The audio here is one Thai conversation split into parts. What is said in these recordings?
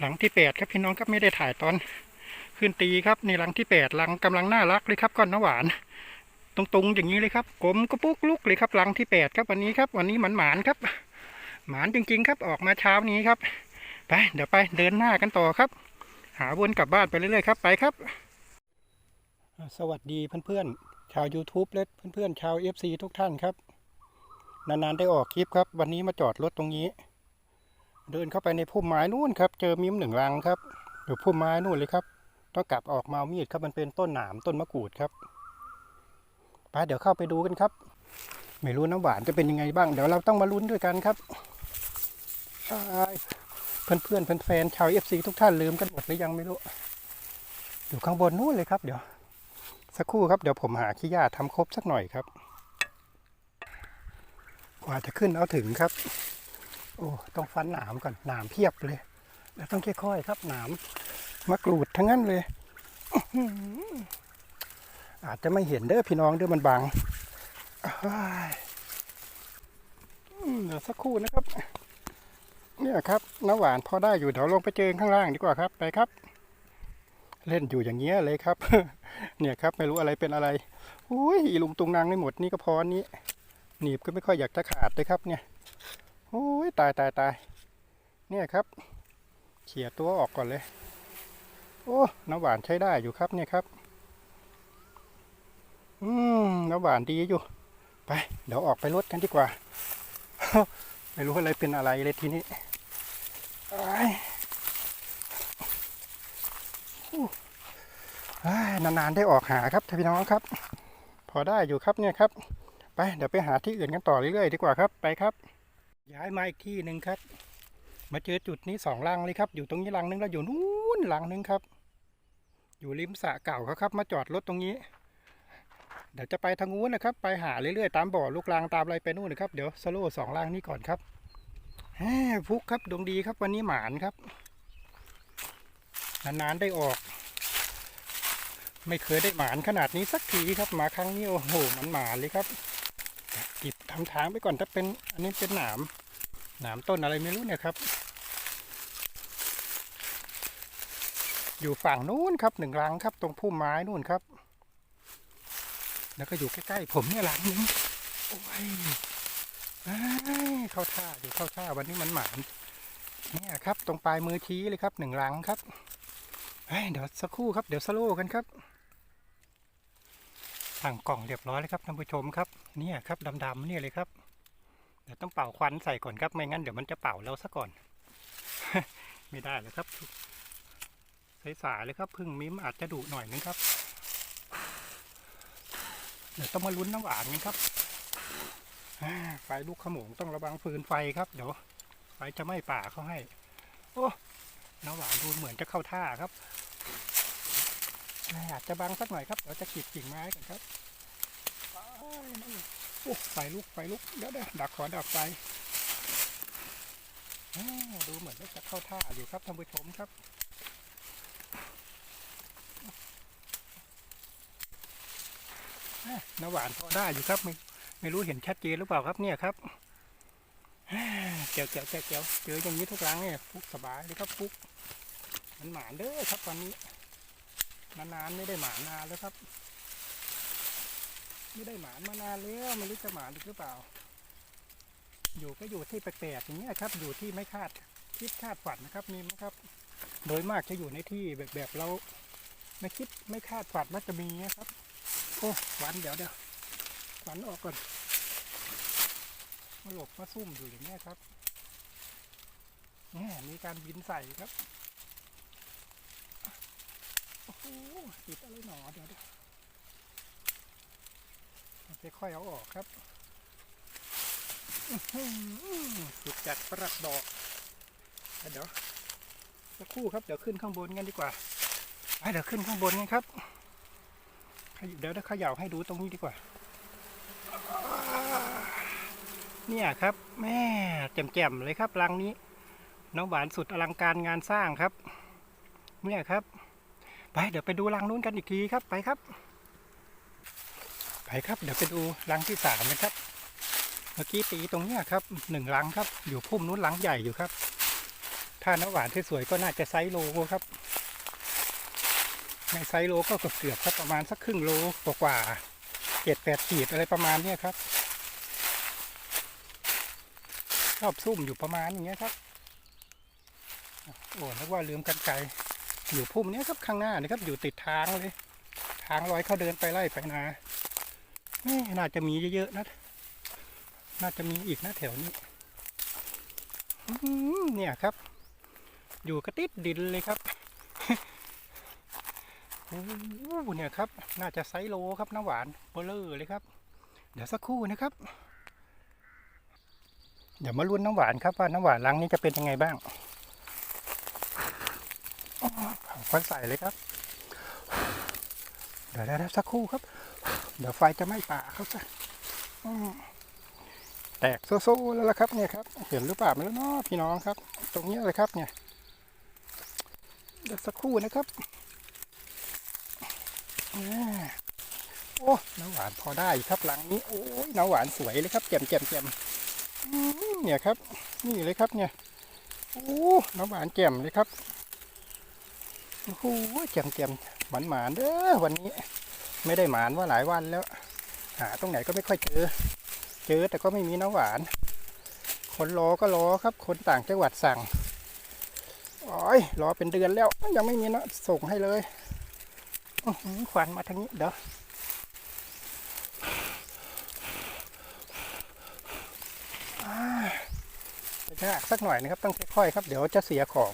หลังที่แปดครับพี่น้องครับไม่ได้ถ่ายตอนขึ้นตีครับในหลังที่แปดหลังกำลังน่ารักเลยครับก้อนน้ำหวาน ตรงๆอย่างนี้เลยครับกลมกระปุกลุกเลยครับหลังที่แปดครับวันนี้ครับ วันนี้หมันหมานครับ หมานจริง ๆ ครับออกมาเช้านี้ครับ ไปเดี๋ยวไปเดินหน้ากันต่อครับ หาวนกลับบ้านไปเรื่อยๆครับไปครับ สวัสดีเพื่อนๆชาว YouTube และเพื่อนๆชาว FC ทุกท่านครับ นานๆได้ออกคลิปครับ วันนี้มาจอดรถตรงนี้ เดินเข้าไปในพุ่มไม้นู่นครับ เจอมิ้มหนึ่งรังครับอยู่พุ่มไม้นู่นเลยครับ ต้องกลับออกมาเมีดครับมันเป็นต้นหนามต้นมะกรูดครับไปเดี๋ยวเข้าไปดูกันครับ ไม่รู้น้ำหวานจะเป็นยังไงบ้าง เดี๋ยวเราต้องมาลุ้นด้วยกันครับเพื่อนเพื่อนๆแฟนๆชาวเอฟซีทุกท่านลืมกันหมดหรือยังไม่รู้ อยู่ข้างบนนู่นเลยครับ เดี๋ยว สักครู่ครับเดี๋ยวผมหาขี้ยาทำครบสักหน่อยครับกว่าจะขึ้นเอาถึงครับ โอ้ต้องฟันหนามก่อนหนามเพียบเลย แล้วต้องค่อยๆครับหนามมะกรูดทั้งนั้นเลย อาจจะไม่เห็นเด้อพี่น้องเด้อมันบังเดี๋ยวสักครู่นะครับ เนี่ยครับน้ำหวานพอได้อยู่เดี๋ยวลงไปเจอข้างล่างดีกว่าครับไปครับ เล่นอยู่อย่างเงี้ยเลยครับ เนี่ยครับไม่รู้อะไรเป็นอะไรอุ้ยลุงตุงนางไม่หมดนี่ก็พออันนี้หนีบก็ไม่ค่อยอยากจะขาดเลยครับเนี่ย โอ้ยตายตายตายเนี่ยครับ เขี่ยตัวออกก่อนเลย โอ้น้ำหวานใช้ได้อยู่ครับเนี่ยครับ อืมน้ำหวานดีอยู่ ไปเดี๋ยวออกไปรถกันดีกว่า ไม่รู้อะไรเป็นอะไรเลยทีนี้ไอ้ายอู้อ้านานๆได้ออกหาครับท่านพี่น้องครับ พอได้อยู่ครับเนี่ยครับ ไปเดี๋ยวไปหาที่อื่นกันต่อเรื่อยๆดีกว่าครับไปครับ ย้ายมาอีกที่หนึ่งครับ มาเจอจุดนี้สองลังเลยครับ อยู่ตรงนี้ลังนึงแล้วอยู่นู้นลังนึงครับ อยู่ริมสระเก่าเขาครับ มาจอดรถตรงนี้ เดี๋ยวจะไปทางนู้นนะครับ ไปหาเรื่อยๆตามบ่อลูกรังตามอะไรไปนู่นนะครับ เดี๋ยวสโลว์สองลังนี้ก่อนครับแหมฟุกครับดวงดีครับวันนี้หมานครับ นานๆได้ออก ไม่เคยได้หมานขนาดนี้สักทีครับมาครั้งนี้โอ้โหมันหมานเลยครับกิบทำทางไปก่อนถ้าเป็นอันนี้เป็นหนาม หนามต้นอะไรไม่รู้เนี่ยครับ อยู่ฝั่งนู้นครับหนึ่งรังครับ ตรงพุ่มไม้นู่นครับ แล้วก็อยู่ใกล้ๆผมเนี่ยหลังนึงโอ้ยอ้เข้าท่าอยู่เข้าท่าวันนี้มันหมานเนี่ยครับ ตรงปลายมือชี้เลยครับหนึ่งรังครับเฮ้ยเดี๋ยวสักครู่ครับเดี๋ยวสโลว์กันครับสั่งกล่องเรียบร้อยแล้วครับท่านผู้ชมครับ เนี่ยครับดำๆเนี่ยเลยครับ ดี๋ยวต้องเป่าควันใส่ก่อนครับ ไม่งั้นเดี๋ยวมันจะเป่าเราซะก่อน ไม่ได้เลยครับสายๆเลยครับพึ่งมิ้มอาจจะดุหน่อยนึงครับ เดี๋ยวต้องมาลุ้นน้ำหวานกันครับไฟลูกขโมงต้องระวังฟืนไฟครับ เดี๋ยวไฟจะไหม้ป่าเขาให้ โอ้น้ำหวานดูเหมือนจะเข้าท่าครับอาจจะบังสักหน่อยครับเดี๋ยวจะขีดกิ่งไม้กันครับอ้ายนั่ โอ้ไฟลุกไฟลุกเดี๋ยวเดี๋ยวดักขอดับไฟดูเหมือนว่าจะเข้าท่าอยู่ครับท่านผู้ชมครับน้ำหวานพอได้อยู่ครับ ไม่ไม่รู้เห็นชัดเจนหรือเปล่าครับเนี่ยครับเจียวเจียวเจียวเจียวเจออย่างนี้ทุกครั้งเนี่ยฟุกสบายเลยครับฟุกมันหมานเด้อครับตอนนี้นานๆไม่ได้หมานานแล้วครับ ไม่ได้หมานมานานแล้วไม่รู้จะหมานหรือเปล่า อยู่ก็อยู่ที่แปลกๆอย่างเงี้ยครับ อยู่ที่ไม่คาดคิดคาดฝันนะครับมีไหมครับ โดยมากจะอยู่ในที่แบบแบบเราไม่คิดไม่คาดฝันว่าจะมีนะครับโอ้หวันเดี๋ยวเดี๋ยวหวันออกก่อนมาหลบมาซุ่มอยู่อย่างเงี้ยครับเนี่ยมีการบินใส่ครับ โอ้โหติดอะไรหนอเดี๋ยวเดี๋ยว ค่อยเอาออกครับสุดจัดประดับดอกเดี๋ยวสักครู่ครับเดี๋ยวขึ้นข้างบนกันดีกว่าไปเดี๋ยวขึ้นข้างบนกันครับเดี๋ยวเดี๋ยวเขย่าให้ดูตรงนี้ดีกว่า เนี่ยครับ แม่แจ่มๆเลยครับรังนี้ น้องหวานสุดอลังการงานสร้างครับ เนี่ยครับ ไปเดี๋ยวไปดูรังนู้นกันอีกทีครับไปครับ ไปครับเดี๋ยวไปดูรังที่สามนะครับ เมื่อกี้ตีตรงเนี้ยครับหนึ่งรังครับ อยู่พุ่มนู้นรังใหญ่อยู่ครับ ถ้าน้ำหวานที่สวยก็น่าจะไซส์โลครับในไซส์โลก็เกือบๆครับประมาณสักครึ่งโลกว่าเจ็ดแปดขีดอะไรประมาณเนี้ยครับชอบซุ่มอยู่ประมาณอย่างเงี้ยครับโอ้นึกว่าลืมกันไกลอยู่พุ่มเนี้ยครับข้างหน้านี่ครับอยู่ติดทางเลย ทางลอยเขาเดินไปไล่ไปนา น่าจะมีเยอะๆนะ น่าจะมีอีกนะแถวนี้เนี่ยครับ อยู่กระติดดินเลยครับโอ้โหเนี่ยครับ น่าจะไซโลครับน้ำหวานเบลเลอร์เลยครับ เดี๋ยวสักครู่นะครับ เดี๋ยวมาลุ้นน้ำหวานครับว่าน้ำหวานลังนี้จะเป็นยังไงบ้างเผาควันใส่เลยครับ เดี๋ยวได้สักครู่ครับ เดี๋ยวไฟจะไหม้ป่าเขาซะแตกโซ่ๆแล้วล่ะครับเนี่ยครับ เห็นหรือเปล่าไม่รู้เนาะพี่น้องครับ ตรงนี้เลยครับเนี่ยเดี๋ยวสักครู่นะครับโอ้น้ำหวานพอได้ครับหลังนี้โอ้ยน้ำหวานสวยเลยครับแจ่มแจ่มแจ่มอืมเนี่ยครับ นี่เลยครับเนี่ยโอ้น้ำหวานแจ่มเลยครับโอ้โหแจ่มแจ่ม หวานหวานๆเด้อวันนี้ ไม่ได้หมานว่าหลายวันแล้ว หาตรงไหนก็ไม่ค่อยเจอ เจอแต่ก็ไม่มีน้ำหวาน คนรอก็รอครับ คนต่างจังหวัดสั่งโอ้ยรอเป็นเดือนแล้วยังไม่มีนะส่งให้เลยอื้อหือควันมาทางนี้เดี๋ยวยากสักหน่อยนะครับ ต้องค่อยๆครับ เดี๋ยวจะเสียของ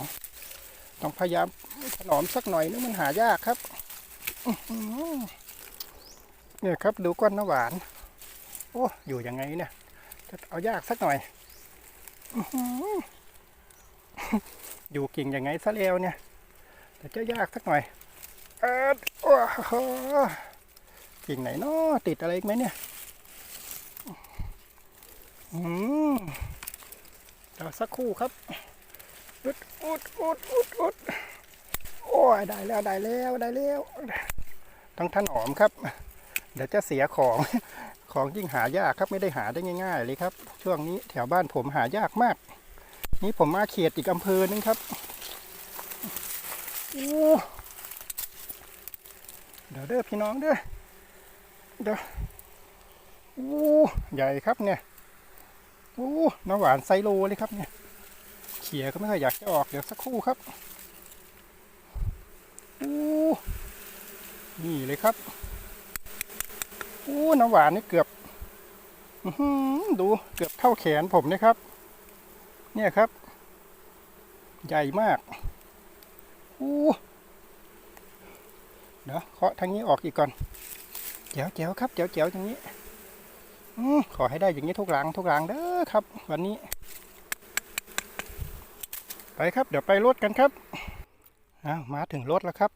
ต้องพยายาม ถนอมสักหน่อยนึงมันหายากครับเนี่ยครับดูก้อนน้ำหวาน โอ้อยู่ยังไงเนี่ยจะเอายากสักหน่อยอื้อหืออยู่กิ่งยังไงซะแล้วเนี่ยแต่จะยากสักหน่อยเออโอ้โหกิ่งไหนเนาะติดอะไรอีกไหมเนี่ยอืมเดี๋ยวสักครู่ครับอุดอุดอุดอุดอุด โอ้ยได้แล้วได้แล้วได้แล้วต้องถนหอมครับ เดี๋ยวจะเสียของของยิ่งหายากครับไม่ได้หาได้ง่าย ๆ เลยครับ ช่วงนี้แถวบ้านผมหายากมาก นี่ผมมาเขตอีกอำเภอนึงครับโอ้เดี๋ยวเด้อพี่น้องเด้อเดี๋ยวโอ้ใหญ่ครับเนี่ยโอ้น้ำหวานไซโลเลยครับเนี่ยเขี่ยก็ไม่ค่อยอยากจะออกเดี๋ยวสักครู่ครับ นี่เลยครับโอ้น้ำหวานนี่เกือบดูเกือบเท่าแขนผมนะครับ เนี่ยครับ ใหญ่มากโอ้เดี๋ยวเคาะทางนี้ออกอีกก่อนเจ๋วเจ๋วครับเจ๋วเจ๋วอย่างนี้อขอให้ได้อย่างนี้ทุกหลังทุกหลังเด้อครับ วันนี้ ไปครับ เดี๋ยวไปรถกันครับ อ้าวมาถึงรถแล้วครับ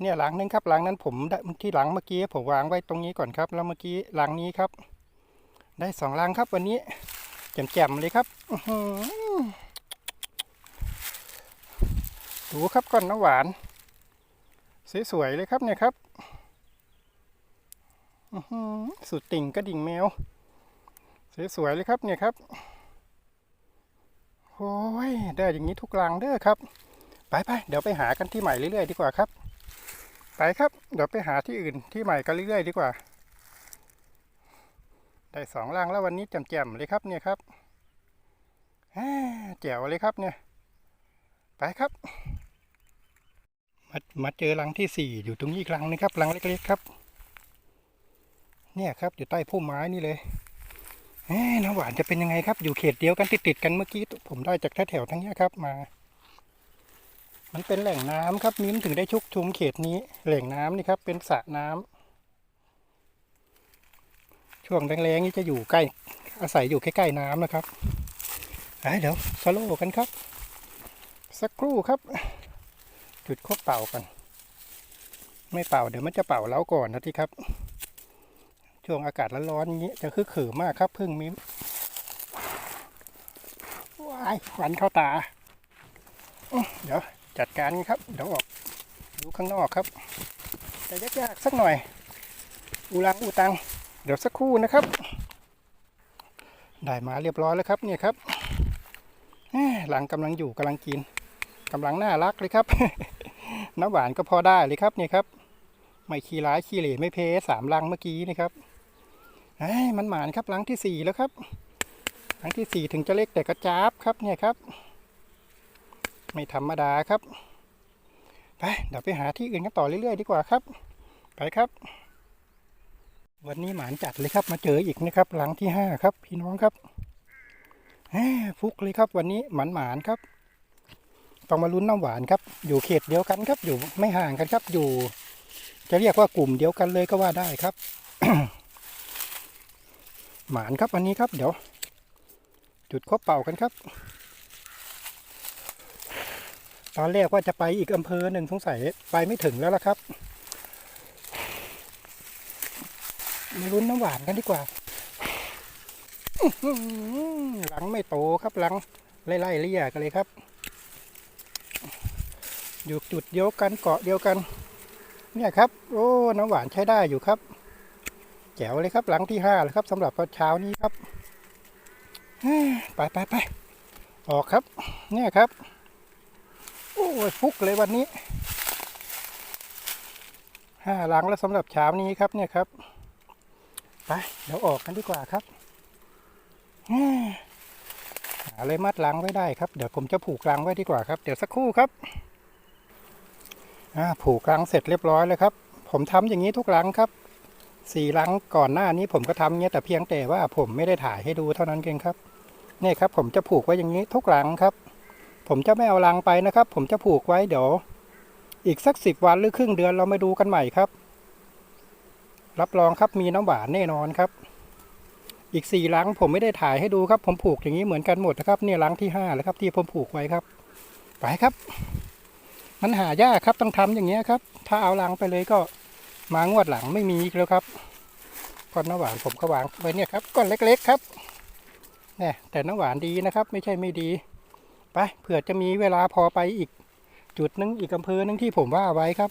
เนี่ยหลังนึงครับหลังนั้นผมที่หลังเมื่อกี้ผมวางไว้ตรงนี้ก่อนครับ แล้วเมื่อกี้หลังนี้ครับ ได้สองหลังครับวันนี้แจ่มๆเลยครับดูครับก้อนน้ำหวาน สวยๆเลยครับเนี่ยครับสุดติ่งกระดิ่งแมว สวยๆเลยครับเนี่ยครับโอ้ยได้อย่างนี้ทุกรังเด้อครับ ไปไปเดี๋ยวไปหากันที่ใหม่เรื่อยๆดีกว่าครับ ไปครับ เดี๋ยวไปหาที่อื่นที่ใหม่กันเรื่อยๆดีกว่า ได้สองรังแล้ววันนี้แจ่มๆเลยครับเนี่ยครับแจ๋วเลยครับเนี่ย ไปครับ มามาเจอรังที่สี่อยู่ตรงนี้อีกรังนึงครับรังเล็กๆครับ เนี่ยครับอยู่ใต้พุ่มไม้นี่เลยเอ๊ะน้ำหวานจะเป็นยังไงครับ อยู่เขตเดียวกันติดๆกันเมื่อกี้ผมได้จากแถวๆทั้งนี้ครับมา มันเป็นแหล่งน้ำครับมิ้มถึงได้ชุกชุมเขตนี้ แหล่งน้ำนี่ครับ เป็นสระน้ำช่วงแรงๆนี่จะอยู่ใกล้ อาศัยอยู่ใกล้ๆน้ำนะครับเเดี๋ยวสโลกันครับ สักครู่ครับ จุดคบเป่ากัน ไม่เป่าเดี๋ยวมันจะเป่าเล้าก่อนนะที่ครับ ช่วงอากาศร้อนๆนี้จะคือขือมากครับพึ่งมิ้มว้ายควันเข้าตาเดี๋ยว จัดการครับเดี๋ยวออกดูข้างนอกครับจะยากๆสักหน่อย อูรังอูตัง เดี๋ยวสักครู่นะครับ ได้มาเรียบร้อยแล้วครับเนี่ยครับหลังกำลังอยู่กำลังกินกำลังน่ารักเลยครับน้ำหวานก็พอได้เลยครับเนี่ยครับ ไม่ขี้ร้ายขี้เหร่ไม่เพสามลังเมื่อกี้นี่ครับมันหมานครับลังที่สี่แล้วครับลังที่สี่ถึงจะเล็กแต่ก็จ้าบครับเนี่ยครับ ไม่ธรรมดาครับ ไปเดี๋ยวไปหาที่อื่นกันต่อเรื่อยๆ ดีกว่าครับ ไปครับ วันนี้หมานจัดเลยครับมาเจออีกนะครับ หลังที่ห้าครับพี่น้องครับแหมฟุกเลยครับ วันนี้หมานหมานครับ ต้องมาลุ้นน้ำหวานครับ อยู่เขตเดียวกันครับ อยู่ไม่ห่างกันครับ อยู่ จะเรียกว่ากลุ่มเดียวกันเลยก็ว่าได้ครับ หมานครับวันนี้ครับ เดี๋ยว จุดคบเป่ากันครับ ตอนแรกว่าจะไปอีกอำเภอหนึ่งสงสัยไปไม่ถึงแล้วล่ะครับมาลุ้นน้ำหวานกันดีกว่าหลังไม่โตครับหลังไล่ๆเลี่ยกันเลยครับ อยู่จุดเดียวกันเกาะเดียวกัน เนี่ยครับ โอ้น้ำหวานใช้ได้อยู่ครับ แจ๋วเลยครับหลังที่ห้าแล้วครับสำหรับเช้านี้ครับไปไปไปออกครับ เนี่ยครับ โอ้ยฟุกเลยวันนี้ห้าหลังแล้วสำหรับเช้านี้ครับเนี่ยครับ ไป เดี๋ยวออกกันดีกว่าครับเฮ้ยหาอะไรมัดลังไว้ได้ครับ เดี๋ยวผมจะผูกลังไว้ดีกว่าครับ เดี๋ยวสักครู่ครับผูกรังเสร็จเรียบร้อยแล้วครับ ผมทำอย่างนี้ทุกรังครับสี่รังก่อนหน้านี้ผมก็ทำเงี้ยแต่เพียงแต่ว่าผมไม่ได้ถ่ายให้ดูเท่านั้นเองครับนี่ครับ ผมจะผูกไว้อย่างนี้ทุกรังครับ ผมจะไม่เอารังไปนะครับ ผมจะผูกไว้เดี๋ยว อีกสักสิบวันหรือครึ่งเดือนเรามาดูกันใหม่ครับ รับรองครับมีน้ำหวานแน่นอนครับ อีกสี่รังผมไม่ได้ถ่ายให้ดูครับ ผมผูกอย่างนี้เหมือนกันหมดนะครับเนี่ยรังที่ห้าแล้วครับ ที่ผมผูกไว้ครับ ไปครับ มันหายากครับต้องทำอย่างเงี้ยครับ ถ้าเอาลังไปเลยก็มางวดหลังไม่มีอีกแล้วครับก้อนน้ำหวานผมก็วางไว้เนี่ยครับก้อนเล็ก ๆ ครับเนี่ยแต่น้ำหวานดีนะครับ ไม่ใช่ไม่ดี ไปเผื่อจะมีเวลาพอไปอีกจุดหนึงอีกอำเภอหนึงที่ผมว่าไว้ครับ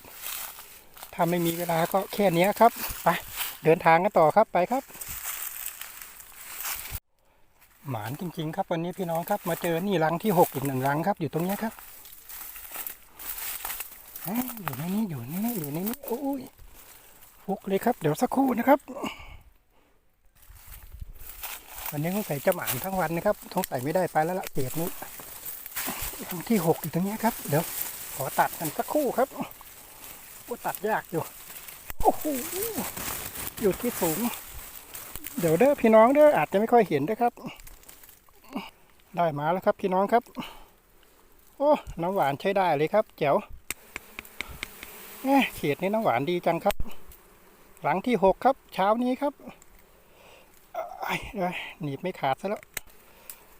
ถ้าไม่มีเวลาก็แค่นี้ครับ ไปเดินทางกันต่อครับไปครับ หมานจริง ๆ ครับวันนี้พี่น้องครับ มาเจอนี่รังที่หกอีกหนึ่งรังครับ อยู่ตรงนี้ครับอยู่ในนี้อยู่ในนี้อยู่ในนี้โอ้ยฟุกเลยครับ เดี๋ยวสักครู่นะครับ วันนี้สงใสัยจะหมานทั้งวันนะครับสงใสัยไม่ได้ไปแล้วละเศษนี้ ทางที่หกอยู่ตรงนี้ครับ เดี๋ยวขอตัดกันสักครู่ครับโอ้ตัดยากอยู่โอ้โหอยู่ที่สูง เดี๋ยวเด้อพี่น้องเด้ออาจจะไม่ค่อยเห็นนะครับ ได้มาแล้วครับพี่น้องครับ โอ้น้ำหวานใช้ได้เลยครับแจ๋วแม่เขียดนี้น้ำหวานดีจังครับ หลังที่หกครับ เช้านี้ครับเอ้ยเหนีบไม่ขาดซะแล้ว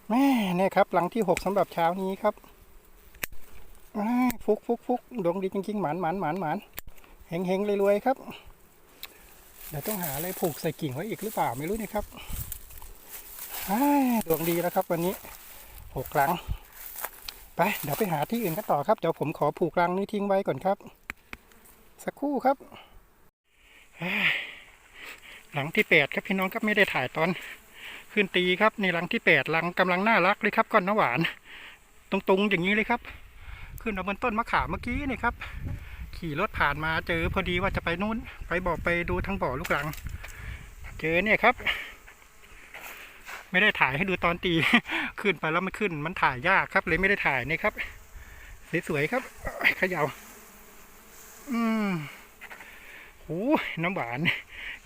แม่เนี่ยครับ หลังที่หกสำหรับเช้านี้ครับ ฟุกฟุกฟุกดวงดีจริงๆหมานหมานหมานหมานเฮงเฮงรวยๆครับ เดี๋ยวต้องหาอะไรผูกใส่กิ่งไว้อีกหรือเปล่าไม่รู้นี่ครับอ้ดวงดีแล้วครับวันนี้หกครั้งไปเดี๋ยวไปหาที่อื่นกันต่อครับ เดี๋ยวผมขอผูกรังนี้ทิ้งไว้ก่อนครับ สักครู่ครับ หลังที่แปดครับพี่น้องครับไม่ได้ถ่ายตอนขึ้นตีครับในหลังที่แปดหลังกำลังน่ารักเลยครับก้อนน้ำหวาน ตรงๆอย่างนี้เลยครับ ขึ้นมาบนต้นมะขามเมื่อกี้นี่ครับ ขี่รถผ่านมาเจอพอดีว่าจะไปนู่นไปบอกไปดูทางบ่อลูกหลัง เจอเนี่ยครับ ไม่ได้ถ่ายให้ดูตอนตี ขึ้นไปแล้วไม่ขึ้น มันถ่ายยากครับ เลยไม่ได้ถ่ายนี่ครับ สวยๆครับเขย่าอืมโอ้น้ำหวาน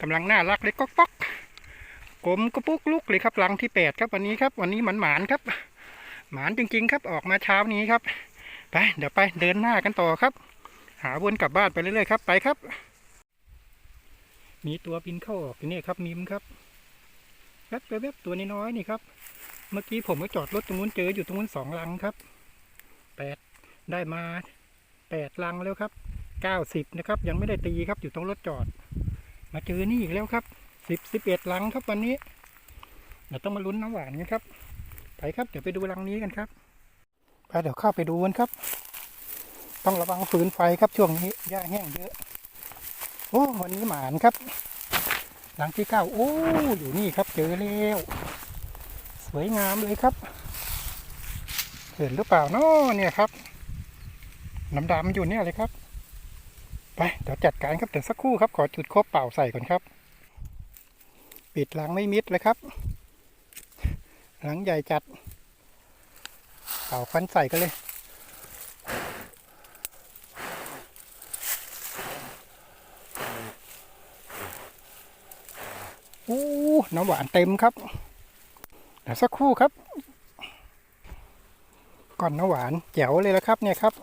กำลังน่ารักเลยก๊อกป๊อกกลมกระปุกลุกเลยครับหลังที่แปดครับวันนี้ครับ วันนี้หมันหมานครับ หมานจริง ๆ ครับออกมาเช้านี้ครับ ไปเดี๋ยวไปเดินหน้ากันต่อครับ หาวนกลับบ้านไปเรื่อยๆครับไปครับ มีตัวบินเข้าออกอยู่นี่ครับมิมครับแวบๆแวบๆตัวน้อยๆนี่ครับ เมื่อกี้ผมก็จอดรถตรงนู้นเจออยู่ตรงนู้นสองลังครับแปดได้มาแปดลังแล้วครับเก้าสิบนะครับ ยังไม่ได้ตีครับอยู่ตรงรถจอด มาเจอนี่อีกแล้วครับสิบสิบเอ็ดลังครับวันนี้เดี๋ยวต้องมาลุ้นน้ำหวานกันครับ ไปครับ เดี๋ยวไปดูลังนี้กันครับ ไปเดี๋ยวเข้าไปดูกันครับ ต้องระวังฟืนไฟครับช่วงนี้หญ้าแห้งเยอะ โอ้วันนี้หมานครับ หลังที่เก้าโอ้อยู่นี่ครับเจอแล้วสวยงามเลยครับ เห็นหรือเปล่านาะเนี่ยครับน้ำดำอยู่เนี่ยเลยครับ ไปเดี๋ยวจัดการครับเดี๋ยวสักครู่ครับ ขอจุดคบเป่าใส่ก่อนครับ ปิดหลังไม่มิดเลยครับ หลังใหญ่จัด เป่าควันใส่กันเลย อู้น้ำหวานเต็มครับ เดี๋ยวสักครู่ครับ ก่อนน้ำหวานแจ๋วเลยละครับเนี่ยครับ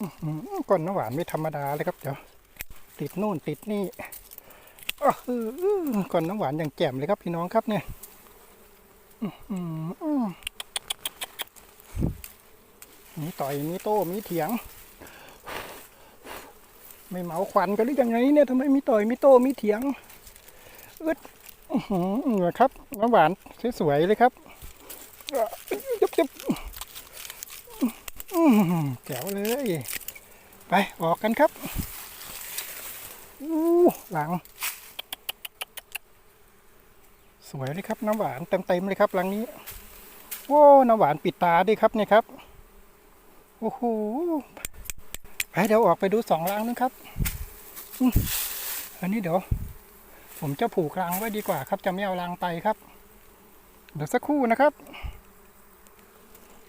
ก้อหือก่อนน้ำหวานไม่ธรรมดาเลยครับเดี๋ยวติดนู่นติดนี่อ้าวอื้ออื้อก่อนน้ำหวานอย่างแจ่มเลยครับพี่น้องครับเนี่ย มีต่อยมีโต้มีเถียง ไม่เมาควันกันหรือยังไงเนี่ยทำไมมีต่อยมีโต้มีเถียงอึดอื้อหือครับน้ำหวานสวยๆเลยครับยุบยุบแจ๋วเลย ไปออกกันครับอู้หลัง สวยเลยครับน้ำหวานเต็มๆเลยครับหลังนี้โอ้น้ำหวานปิดตาด้วยครับเนี่ยครับ โอ้โหไปเดี๋ยวออกไปดูสองรังนึงครับอันนี้เดี๋ยว ผมจะผูกรังไว้ดีกว่าครับ จะไม่เอารังไปครับ เดี๋ยวสักครู่นะครับ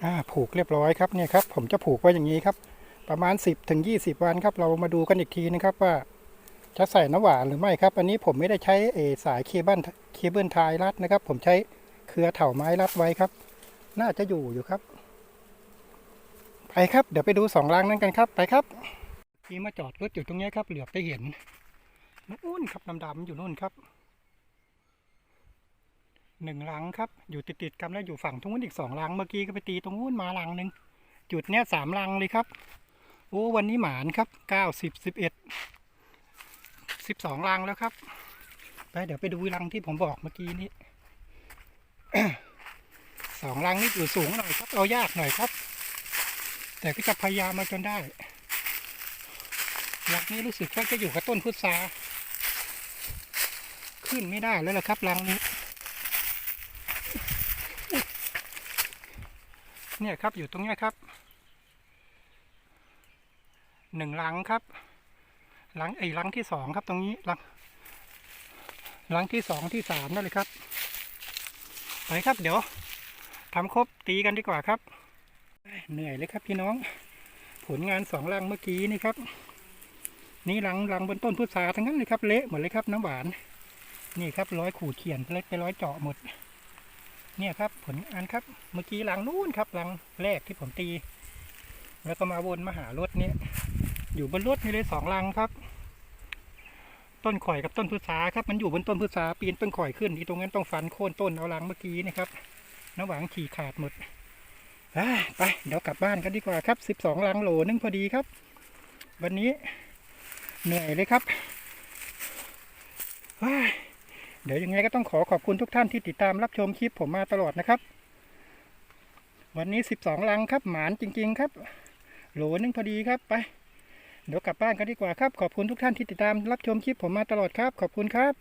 อ่าผูกเรียบร้อยครับเนี่ยครับ ผมจะผูกไว้อย่างนี้ครับ ประมาณ 10ถึง20 วันครับ เรามาดูกันอีกทีนะครับว่าจะใส่น้ำหวานหรือไม่ครับ อันนี้ผมไม่ได้ใช้เอสายเคเบิลเคเบิลไทยรัดนะครับ ผมใช้เครือเถาไม้รัดไว้ครับ น่าจะอยู่อยู่ครับ ไปครับเดี๋ยวไปดูสองรังนั้นกันครับไปครับที่มาจอดรถอยู่ตรงนี้ครับ เหลือบไปเห็นนู่นครับดำๆอยู่นู่นครับหนึ่งลังครับ อยู่ติดๆกันแล้วอยู่ฝั่งตรงนู้นอีกสองลังเมื่อกี้ก็ไปตีตรงนู้นมาลังหนึ่งจุดเนี้ยสามลังเลยครับ โอ้วันนี้หมานครับเก้าสิบสิบเอ็ดสิบสองลังแล้วครับไปเดี๋ยวไปดูลังที่ผมบอกเมื่อกี้นี้สองลังนี่อยู่สูงหน่อยครับเอายากหน่อยครับ แต่ก็จะพยายามมาจนได้ลังนี้รู้สึกว่าจะอยู่กับต้นพุทราขึ้นไม่ได้แล้วล่ะครับรังนี้ เนี่ยครับอยู่ตรงนี้ครับหนึ่งรังครับลังไอ้รังที่สองครับตรงนี้รังรังที่สองที่สามนั่นเลยครับ ไปครับเดี๋ยวทำครบตีกันดีกว่าครับ เหนื่อยเลยครับพี่น้อง ผลงานสองรังเมื่อกี้นี่ครับ นี่รังรังบนต้นพุทราทั้งนั้นเลยครับเละหมดเลยครับน้ำหวาน นี่ครับร้อยขูดเขียนเล็กไปร้อยเจาะหมด เนี่ยครับผลงานครับเมื่อกี้หลังนู้นครับหลังแรกที่ผมตี แล้วก็มาวนมาหารถเนี่ยอยู่บนรถนี่เลยสองลังครับ ต้นข่อยกับต้นพุทราครับ มันอยู่บนต้นพุทราปีนต้นข่อยขึ้นที่ตรงนั้นต้องฟันโค่นต้นเอาลังเมื่อกี้นะครับน้ำหวานขี่ขาดหมด ไปเดี๋ยวกลับบ้านกันดีกว่าครับสิบสองลังโหลนึงพอดีครับ วันนี้เหนื่อยเลยครับเฮ้ยเดี๋ยวยังไงก็ต้องขอขอบคุณทุกท่านที่ติดตามรับชมคลิปผมมาตลอดนะครับ วันนี้ 12 ลังครับ หมานจริง ๆ ครับ โหลนึงพอดีครับไป เดี๋ยวกลับบ้านกันดีกว่าครับ ขอบคุณทุกท่านที่ติดตามรับชมคลิปผมมาตลอดครับ ขอบคุณครับ